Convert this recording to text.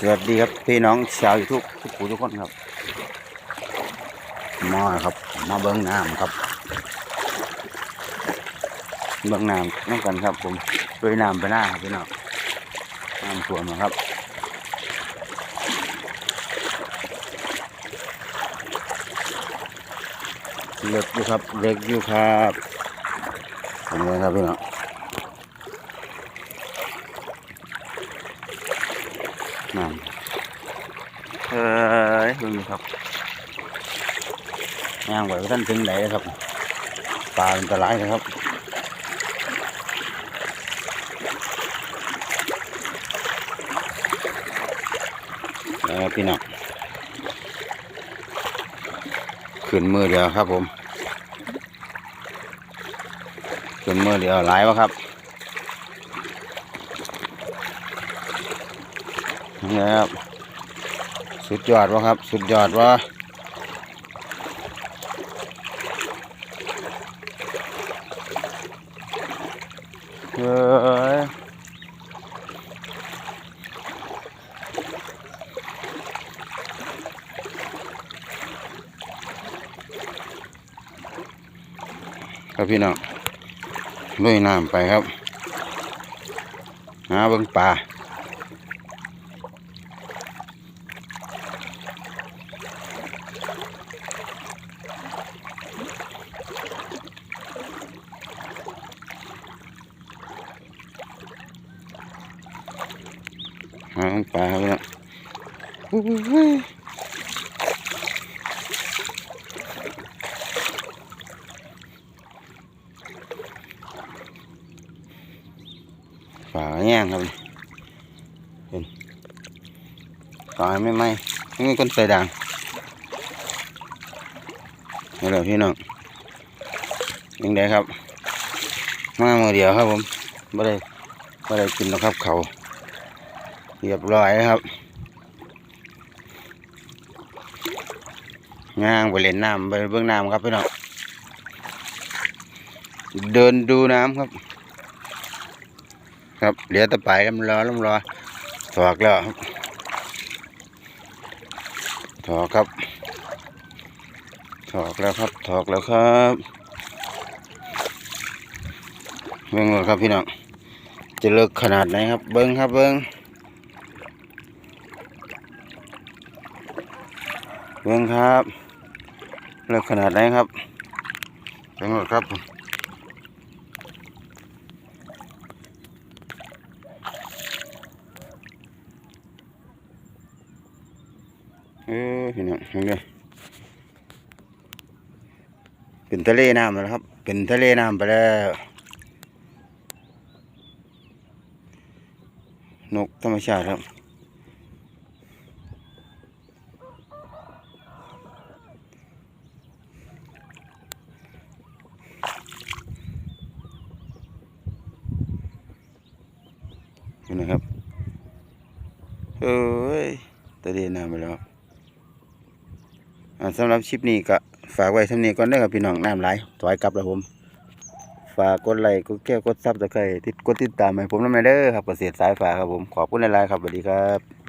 สวัสดีครับพี่น้องชาวยูทูบทุกผู้ทุกคนครับมาครับ มาเบิ้งน้ำครับ เบิ้งน้ำนั่งกันครับ ผมด้วยน้ำไปหน้าครับพี่น้องน้ำท่วมนะครับเล็กอยู่ครับเล็กอยู่ครับเห็นไหมครับพี่น้อง น้ำเฮ้ยเพิ่งนี่ครับย่างไหวท่านถึงไหนครับปลาอันตรายนะครับแล้วพี่น้องขึ้นมือเดียวครับผมขึ้นมือเดียวหลายวะครับ นี่ครับ สุดยอดวะครับ สุดยอดวะเฮ้ยครับพี่น้องลุยน้ำไปครับหาเบิ่งปลา หาปลาครับพี่น้องอุ้ยปลาแย่งครับเห็นปลาไม่ไหมไม่มีคนใส่ด่างนี่แหละพี่น้องยังไงครับ มามือเดียวครับผมไม่ได้ไม่ได้กินแล้วครับเขา เรียบร้อยครับย่างไปเล่นน้ำไปเบื้องน้ำครับพี่น้องเดินดูน้ำครับ ครับเหลือตะไปลำรอลำรอถอกแล้วครับถอกครับถอกแล้วครับถอกแล้วครับเบิ้งเลยครับพี่น้องจะเลิกขนาดไหนครับ เบิ้งครับเบิ้ง เบิ่งครับเลิกขนาดไหนครับเบิ่งหมดครับเออพี่น้องเห็นไหมเป็นทะเลน้ำแล้วครับ เป็นทะเลน้ำไปแล้วนกธรรมชาติครับ นี่นะครับเอ้ยตะเดียน้ำไปแล้วสำหรับชิปนี้ก็ฝากไว้สำนี้ก่อนได้ครับพี่น้องน้ำไหลถอยกลับแล้วผม ฝากกดไลค์กดแก้วกดซับตะไคร้ติดกดติดตามให้ผมน้ำในเด้อครับเกษตรสายฝาครับผมขอบคุณหลายๆครับสวัสดีครับ